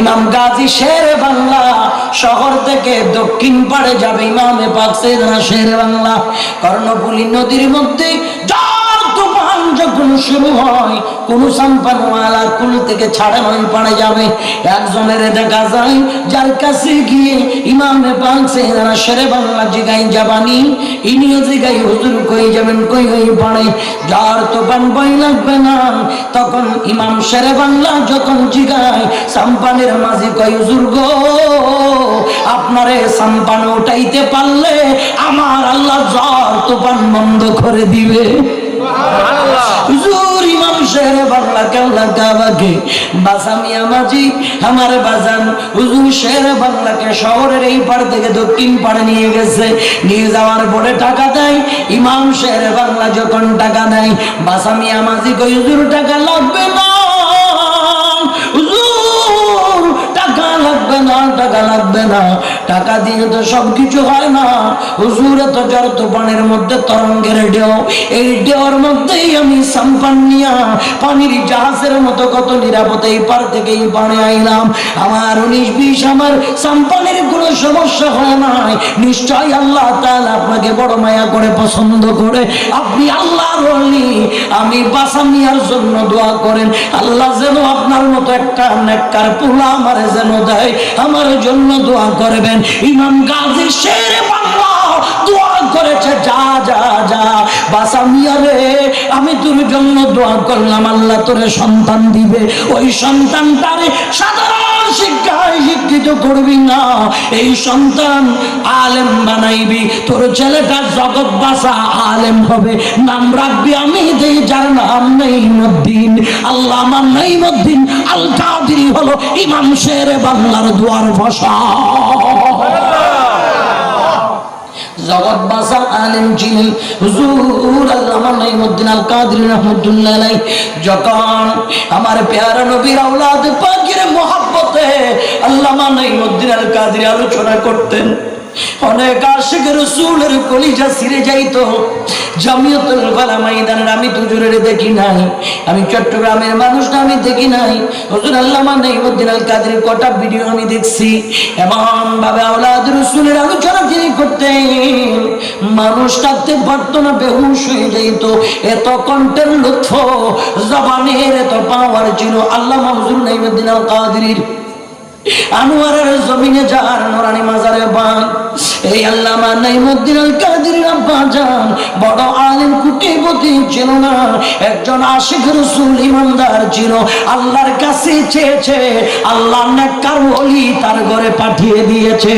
ইমাম গাজী শের বাংলা শহর থেকে দক্ষিণ পাড়ে যাবে ইমামে পাক সেনা শের বাংলা কর্ণফুলী নদীর মধ্যে যার জিগাই কই যাবেন, কই পাড়ে। ঝড়, তুফান বই লাগবে না, তখন ইমাম শেরে বাংলা যখন জিগায় সাম্পানের মাঝে হুজুর গো আপনারে সাম্পান উঠাইতে পারলে আমার আল্লাহ জ্বর তুফান বন্ধ করে দিবে। হুজুর ইমাম শেরে বাংলা কেমলা কাবাকে বাসামিয়া মাঝি আমার বাজান। হুজুর শেরে বাংলাকে শহরের এই পাড় থেকে দক্ষিণ পাড়ে নিয়ে গেছে। নিয়ে যাওয়ার পরে টাকা দেয়। ইমাম শেরে বাংলা যখন টাকা দেয় বাসামিয়া মাঝি কই হুজুর টাকা লাগবে না। লাগবে না। টাকা দিয়ে তো সবকিছু হয় না। হুজুর, এত জ্বর তুফানের মধ্যে তরঙ্গের ঢেউ। এই ঢেউর মধ্যেই আমি সাম্পান পানির জাহাজের মতো কত নিরাপদে এই পার থেকে এই পানে আইলাম। আমার উনিশ, বিশ আমার সাম্পানের কোনো সমস্যা হয় নাই। নিশ্চয় আল্লাহ তাআলা আপনাকে বড় মায়া করে পছন্দ করে। আপনি আল্লাহ বলি, আমি বাসামিয়ার জন্য দোয়া করেন। আল্লাহ যেন আপনার মতো একটা নেককার পোলা আমার যেন দেয়, আমার জন্য দোয়া করবেন। ইমাম গাজী শের বাংলা দোয়া করেছে, যা যা যা বাসামিয়া রে, আমি তোর জন্য দোয়া করলাম, আল্লাহ তোরে সন্তান দিবে। ওই সন্তানটারে সাধারণ শিক্ষায় শিক্ষিত করবি না। এই সন্তান আলেম বানাইবি। তোর ছেলেটা জগৎ বাসা আলেম হবে। নাম রাখবি আমি দেই, যার নাম নেই মদ্দিন আল্লাহ আমার নেই মদ্দিন আল কাদিরি হলো ইমাম শের বাংলার দুয়ার ভাষা। যখন আমার পেয়ারা নবীর আওলাদ আল্লামা নাইমুদ্দিন আল কাদের আলোচনা করতেন। অনেক আশেখ রসুলের কলিজা সিরে যাইতো। জামিয়াতুল ময়দানের আমি দেখি নাই। আমি চট্টগ্রামের মানুষ আমি দেখি নাই। হুজুর আল কাদের কটা ভিডিও আমি দেখছি। এমন ভাবে আওলাদ রসুলের আলোচনা তিনি করতেন। মানুষ পারতো না বেহুশ হয়ে যাইত। এত কণ্ঠের লুৎফ জবানের এত পাওয়ার ছিল আল্লামা হুজুর নাইমুদ্দিন আল কাদির আনোয়ারের জমিনে যার নোরানি মাজারে এই না, একজন আশিক রসুল ইমানদার ছিল, আল্লাহর কাছে চেয়েছে, আল্লাহ নেককার ওলি তার ঘরে পাঠিয়ে দিয়েছে।